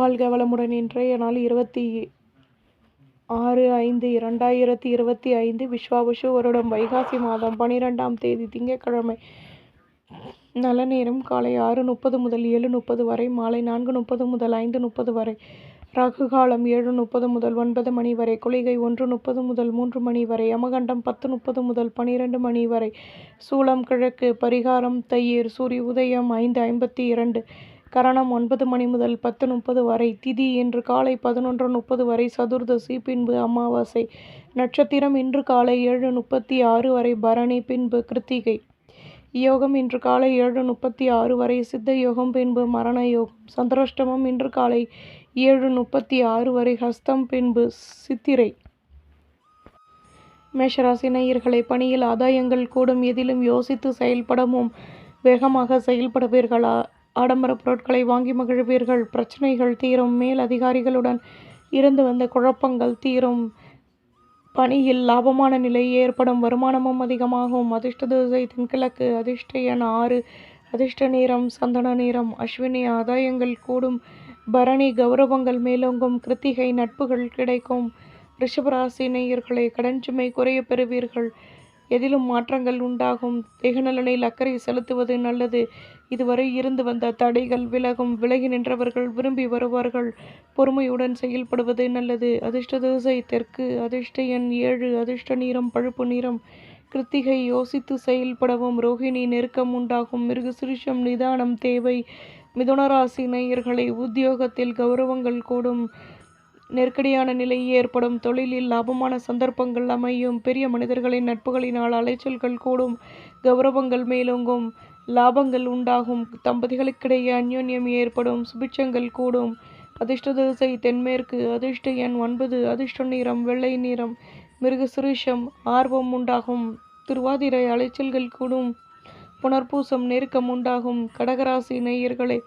வாழ்க வளமுடன் இன்றைய நாள் இருபத்தி ஆறு ஐந்து இரண்டாயிரத்தி இருபத்தி ஐந்து. விஸ்வாபுஷு வருடம். வைகாசி மாதம் பனிரெண்டாம் தேதி திங்கட்கிழமை நல்ல நேரம். காலை ஆறு முப்பது முதல் ஏழு முப்பது வரை மாலை நான்கு முப்பது முதல் ஐந்து முப்பது வரை ராகு காலம் ஏழு முப்பது முதல் ஒன்பது மணி வரை குளிகை ஒன்று முப்பது முதல் மூன்று மணி வரை யமகண்டம் பத்து முப்பது முதல் பனிரெண்டு மணி வரை சூளம் கிழக்கு பரிகாரம் தையீர் சூரிய உதயம் ஐந்து ஐம்பத்தி இரண்டு கரணம் ஒன்பது மணி முதல் பத்து முப்பது வரை திதி இன்று காலை பதினொன்று முப்பது வரை சதுர்தசி பின்பு அமாவாசை நட்சத்திரம் இன்று காலை ஏழு முப்பத்தி ஆறு வரை பரணி பின்பு கிருத்திகை. யோகம் இன்று காலை ஏழு முப்பத்தி ஆறு வரை சித்த யோகம் பின்பு மரண யோகம் சந்திராஷ்டமம் இன்று காலை ஏழு முப்பத்தி ஆறு வரை ஹஸ்தம் பின்பு சித்திரை. மேஷராசி நேயர்களை பணியில் ஆதாயங்கள் கூடும் எதிலும் யோசித்து செயல்படவும் வேகமாக செயல்படுவீர்களா? ஆடம்பர பொருட்களை வாங்கி மகிழ்வீர்கள். பிரச்சனைகள் தீரும். மேல் அதிகாரிகளுடன் இருந்து வந்த குழப்பங்கள் தீரும். பணியில் லாபமான நிலை ஏற்படும். வருமானமும் அதிகமாகும். அதிர்ஷ்ட திசை தென்கிழக்கு. அதிர்ஷ்ட எண் ஆறு. அதிர்ஷ்ட நேரம் சந்தன நேரம் அஸ்வினி. ஆதாயங்கள் கூடும். பரணி கௌரவங்கள் மேலோங்கும். கிருத்திகை நட்புகள் கிடைக்கும். ரிஷபராசி நேயர்களை கடன் சுமை குறைய பெறுவீர்கள். எதிலும் மாற்றங்கள் உண்டாகும். தேகநலனில் அக்கறை செலுத்துவது நல்லது. இதுவரை இருந்து வந்த தடைகள் விலகும். விலகி நின்றவர்கள் விரும்பி வருவார்கள். பொறுமையுடன் செயல்படுவது நல்லது. அதிர்ஷ்ட திசை தெற்கு அதிர்ஷ்ட எண் ஏழு அதிர்ஷ்ட நீரம் பழுப்பு நிறம். கிருத்திகை யோசித்து செயல்படவும். ரோஹிணி நெருக்கம் உண்டாகும். மிருகசுரிஷம் நிதானம் தேவை. மிதுனராசி நேயர்களை உத்தியோகத்தில் கௌரவங்கள் கூடும். நெருக்கடியான நிலை ஏற்படும். தொழிலில் லாபமான சந்தர்ப்பங்கள் அமையும். பெரிய மனிதர்களின் நட்புகளினால் அலைச்சல்கள் கூடும். கௌரவங்கள் மேலோங்கும். லாபங்கள் உண்டாகும். தம்பதிகளுக்கிடையே அந்யோன்யம் ஏற்படும். சுபிட்சங்கள் கூடும். அதிர்ஷ்ட திசை தென்மேற்கு. அதிர்ஷ்ட எண் ஒன்பது. அதிர்ஷ்ட நிறம் வெள்ளை நிறம். மிருகசிருஷம் ஆர்வம் உண்டாகும். திருவாதிரை அலைச்சல்கள் கூடும். புனர்பூசம் நெருக்கம் உண்டாகும். கடகராசி நேயர்களே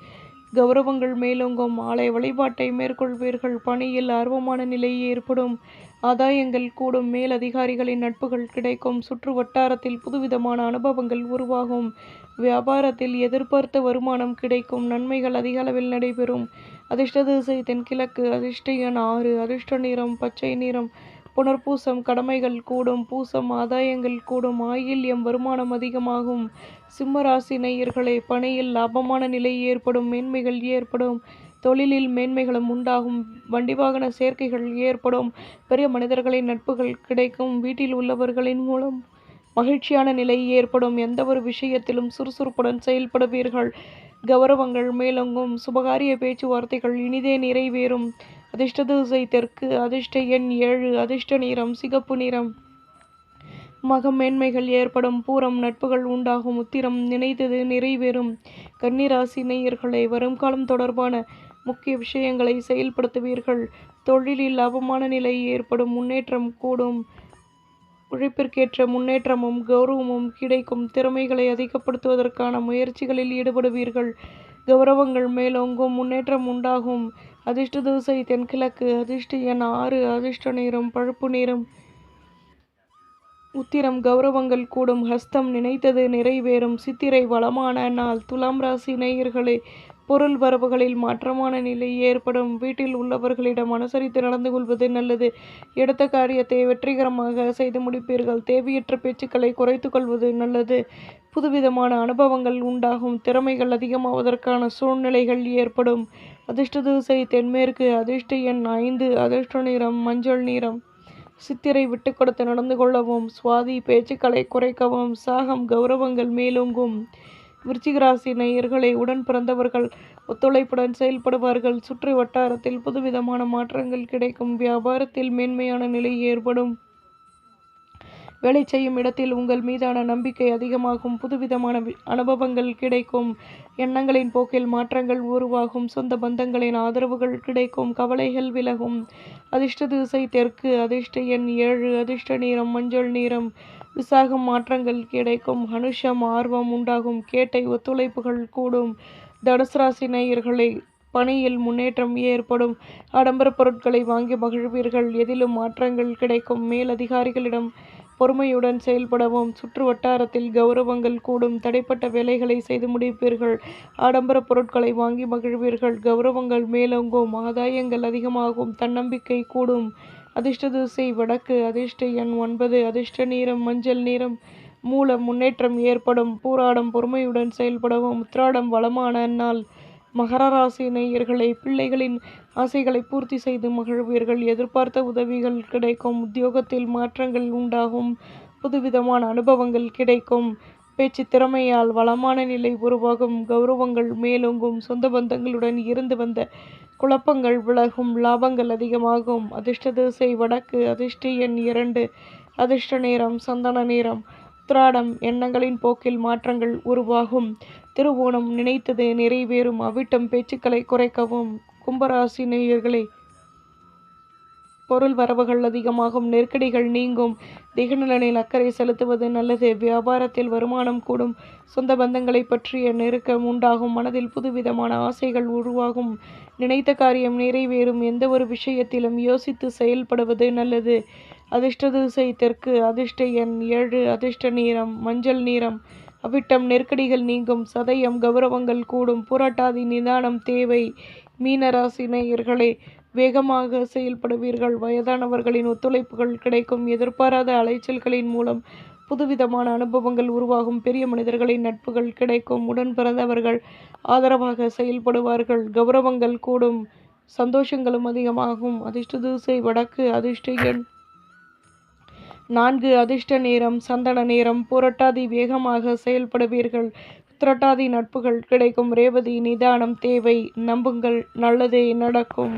கௌரவங்கள் மேலோங்கும் ஆலய வழிபாட்டை மேற்கொள்வீர்கள். பணியில் ஆர்வமான நிலை ஏற்படும். ஆதாயங்கள் கூடும். மேல் அதிகாரிகளின் நட்புகள் கிடைக்கும். சுற்று வட்டாரத்தில் புதுவிதமான அனுபவங்கள் உருவாகும். வியாபாரத்தில் எதிர்பார்த்த வருமானம் கிடைக்கும். நன்மைகள் அதிக அளவில் நடைபெறும். அதிர்ஷ்ட திசை தென்கிழக்கு. அதிர்ஷ்ட எண் ஆறு. அதிர்ஷ்ட நிறம் பச்சை நிறம் புனர்பூசம் கடமைகள் கூடும் பூசம் ஆதாயங்கள் கூடும் ஆயில்யம் வருமானம் அதிகமாகும். சிம்மராசி நேயர்களே பணியில் லாபமான நிலை ஏற்படும் மேன்மைகள் ஏற்படும் தொழிலில் மேன்மைகளும் உண்டாகும் வண்டி வாகன சேர்க்கைகள் ஏற்படும் பெரிய மனிதர்களின் நட்புகள் கிடைக்கும் வீட்டில் உள்ளவர்களின் மூலம் மகிழ்ச்சியான நிலை ஏற்படும் எந்த ஒரு விஷயத்திலும் சுறுசுறுப்புடன் செயல்படுவீர்கள். கௌரவங்கள் மேலோங்கும் சுபகாரிய பேச்சுவார்த்தைகள் இனிதே நிறைவேறும். அதிர்ஷ்ட தூசை தெற்கு அதிர்ஷ்ட எண் ஏழு அதிர்ஷ்ட நிறம் சிகப்பு நிறம். மகம் மேன்மைகள் ஏற்படும் பூரம் நட்புகள் உண்டாகும் உத்திரம் நினைத்தது நிறைவேறும். கன்னிராசி நேயர்களை வருங்காலம் தொடர்பான முக்கிய விஷயங்களை செயல்படுத்துவீர்கள். தொழிலில் அவமான நிலை ஏற்படும் முன்னேற்றம் கூடும். உழைப்பிற்கேற்ற முன்னேற்றமும் கௌரவமும் கிடைக்கும். திறமைகளை அதிகப்படுத்துவதற்கான முயற்சிகளில் ஈடுபடுவீர்கள். கௌரவங்கள் மேலோங்கும் முன்னேற்றம் உண்டாகும். அதிர்ஷ்ட தோசை தென்கிழக்கு அதிர்ஷ்ட எண் ஆறு அதிர்ஷ்ட நிறம் பழுப்பு நிறம். உத்திரம் கௌரவங்கள் கூடும் ஹஸ்தம் நினைத்தது நிறைவேறும் சித்திரை வளமான நாள் துலாம் ராசி நேயர்களே பொருள் வரவுகளில் மாற்றமான நிலை ஏற்படும். வீட்டில் உள்ளவர்களிடம் அனுசரித்து நடந்து கொள்வது நல்லது. எடுத்த காரியத்தை வெற்றிகரமாக செய்து முடிப்பீர்கள். தேவையற்ற பேச்சுக்களை குறைத்து கொள்வது நல்லது. புதுவிதமான அனுபவங்கள் உண்டாகும். திறமைகள் அதிகமாவதற்கான சூழ்நிலைகள் ஏற்படும். அதிர்ஷ்ட திசை தென்மேற்கு அதிர்ஷ்ட எண் ஐந்து அதிர்ஷ்ட நிறம் மஞ்சள் நிறம். சித்திரை விட்டு கொடுத்து நடந்து கொள்ளவும் சுவாதி பேச்சுக்களை குறைக்கவும் சாகம் கௌரவங்கள் மேலோங்கும். விருச்சிகராசி நேயர்களை உடன் பிறந்தவர்கள் ஒத்துழைப்புடன் செயல்படுவார்கள். சுற்று வட்டாரத்தில் புதுவிதமான மாற்றங்கள் கிடைக்கும். வியாபாரத்தில் மேன்மையான நிலை ஏற்படும். வேலை செய்யும் இடத்தில் உங்கள் மீதான நம்பிக்கை அதிகமாகும். புதுவிதமான அனுபவங்கள் கிடைக்கும். எண்ணங்களின் போக்கில் மாற்றங்கள் உருவாகும். சொந்த பந்தங்களின் ஆதரவுகள் கிடைக்கும். கவலைகள் விலகும். அதிர்ஷ்ட திசை தெற்கு அதிர்ஷ்ட எண் ஏழு அதிர்ஷ்ட நிறம் மஞ்சள் நிறம். விசாகம் மாற்றங்கள் கிடைக்கும். அனுஷம் ஆர்வம் உண்டாகும். கேட்டை ஒத்துழைப்புகள் கூடும். தனுசு ராசி நேயர்களை பணியில் முன்னேற்றம் ஏற்படும். ஆடம்பர பொருட்களை வாங்கி மகிழ்வீர்கள். எதிலும் மாற்றங்கள் கிடைக்கும். மேல் அதிகாரிகளிடம் பொறுமையுடன் செயல்படவும் சுற்று வட்டாரத்தில் கௌரவங்கள் கூடும் தடைப்பட்ட வேலைகளை செய்து முடிப்பீர்கள். ஆடம்பர பொருட்களை வாங்கி மகிழ்வீர்கள். கௌரவங்கள் மேலோங்கும் ஆதாயங்கள் அதிகமாகும் தன்னம்பிக்கை கூடும். அதிர்ஷ்ட திசை வடக்கு அதிர்ஷ்ட எண் ஒன்பது அதிர்ஷ்ட நீரம் மஞ்சள் நீரம் மூலம் முன்னேற்றம் ஏற்படும். பூராடம் பொறுமையுடன் செயல்படவும் உத்திராடம் வளமான நாள். மகர ராசி நேயர்களை பிள்ளைகளின் ஆசைகளை பூர்த்தி செய்து மகிழ்வீர்கள். எதிர்பார்த்த உதவிகள் கிடைக்கும். உத்தியோகத்தில் மாற்றங்கள் உண்டாகும். புதுவிதமான அனுபவங்கள் கிடைக்கும். பேச்சு திறமையால் வளமான நிலை உருவாகும். கௌரவங்கள் மேலோங்கும். சொந்த பந்தங்களுடன் இருந்து வந்த குழப்பங்கள் விலகும். லாபங்கள் அதிகமாகும். அதிர்ஷ்ட திசை வடக்கு. அதிர்ஷ்ட எண் இரண்டு. அதிர்ஷ்ட நேரம் சந்தன நேரம். உத்திராடம் எண்ணங்களின் போக்கில் மாற்றங்கள் உருவாகும். திருவோணம் நினைத்தது நிறைவேறும். அவிட்டம் பேச்சுக்களை குறைக்கவும். கும்பராசி நேயர்களே பொருள் வரவுகள் அதிகமாகும். நெருக்கடிகள் நீங்கும். திகநலனில் அக்கறை செலுத்துவது நல்லது. வியாபாரத்தில் வருமானம் கூடும். சொந்த பந்தங்களை பற்றிய நெருக்கம் உண்டாகும். மனதில் புதுவிதமான ஆசைகள் உருவாகும். நினைத்த காரியம் நிறைவேறும். எந்த ஒரு விஷயத்திலும் யோசித்து செயல்படுவது நல்லது. அதிர்ஷ்ட திசை தெற்கு. அதிர்ஷ்ட எண் ஏழு. அதிர்ஷ்ட நீரம் மஞ்சள் நீரம் அவிட்டம் நெருக்கடிகள் நீங்கும். சதயம் கௌரவங்கள் கூடும். போராட்டாதி நிதானம் தேவை. மீனராசி நேயர்களே வேகமாக செயல்படுவீர்கள். வயதானவர்களின் ஒத்துழைப்புகள் கிடைக்கும். எதிர்பாராத அலைச்சல்களின் மூலம் புதுவிதமான அனுபவங்கள் உருவாகும். பெரிய மனிதர்களின் நட்புகள் கிடைக்கும். உடன் பிறந்தவர்கள் ஆதரவாக செயல்படுவார்கள். கௌரவங்கள் கூடும். சந்தோஷங்களும் அதிகமாகும். அதிர்ஷ்ட தூசை வடக்கு. அதிர்ஷ்ட எண் நான்கு அதிர்ஷ்ட நேரம் சந்தன நேரம் புரட்டாதி வேகமாக செயல்படுவீர்கள். புரட்டாதி நட்புகள் கிடைக்கும். ரேவதி நிதானம் தேவை நம்புங்கள். நல்லதே நடக்கும்.